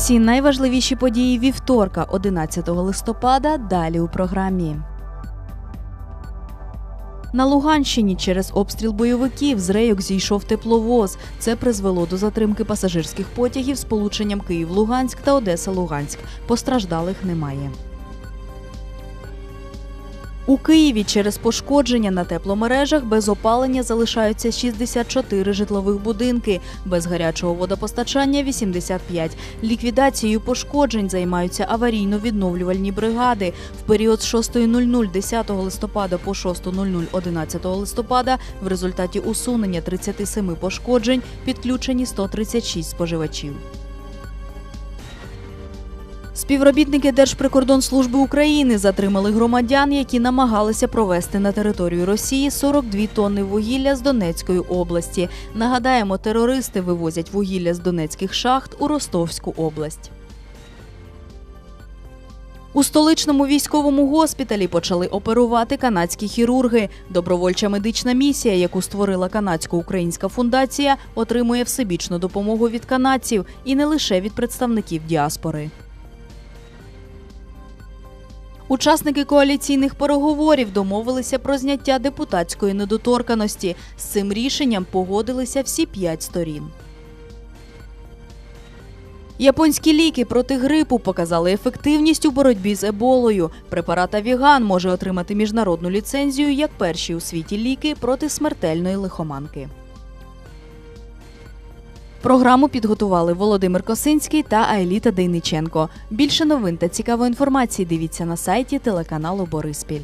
Усі найважливіші події вівторка, 11 листопада. Далі у програмі. На Луганщині через обстріл бойовиків з рейок зійшов тепловоз. Це призвело до затримки пасажирських потягів з полученням Київ-Луганськ та Одеса-Луганськ. Постраждалих немає. У Києві через пошкодження на тепломережах без опалення залишаються 64 житлових будинки, без гарячого водопостачання 85. Ліквідацією пошкоджень займаються аварійно-відновлювальні бригади. В період з 6.00 10 листопада по 6.00 11 листопада в результаті усунення 37 пошкоджень підключені 136 споживачів. Співробітники Держприкордонслужби України затримали громадян, які намагалися провести на територію Росії 42 тонни вугілля з Донецької області. Нагадаємо, терористи вивозять вугілля з донецьких шахт у Ростовську область. У столичному військовому госпіталі почали оперувати канадські хірурги. Добровольча медична місія, яку створила канадсько-українська фундація, отримує всебічну допомогу від канадців і не лише від представників діаспори. Учасники коаліційних переговорів домовилися про зняття депутатської недоторканості. З цим рішенням погодилися всі п'ять сторін. Японські ліки проти грипу показали ефективність у боротьбі з еболою. Препарат Авіган може отримати міжнародну ліцензію як перші у світі ліки проти смертельної лихоманки. Програму підготували Володимир Косинський та Айліта Дейниченко. Більше новин та цікавої інформації дивіться на сайті телеканалу Бориспіль.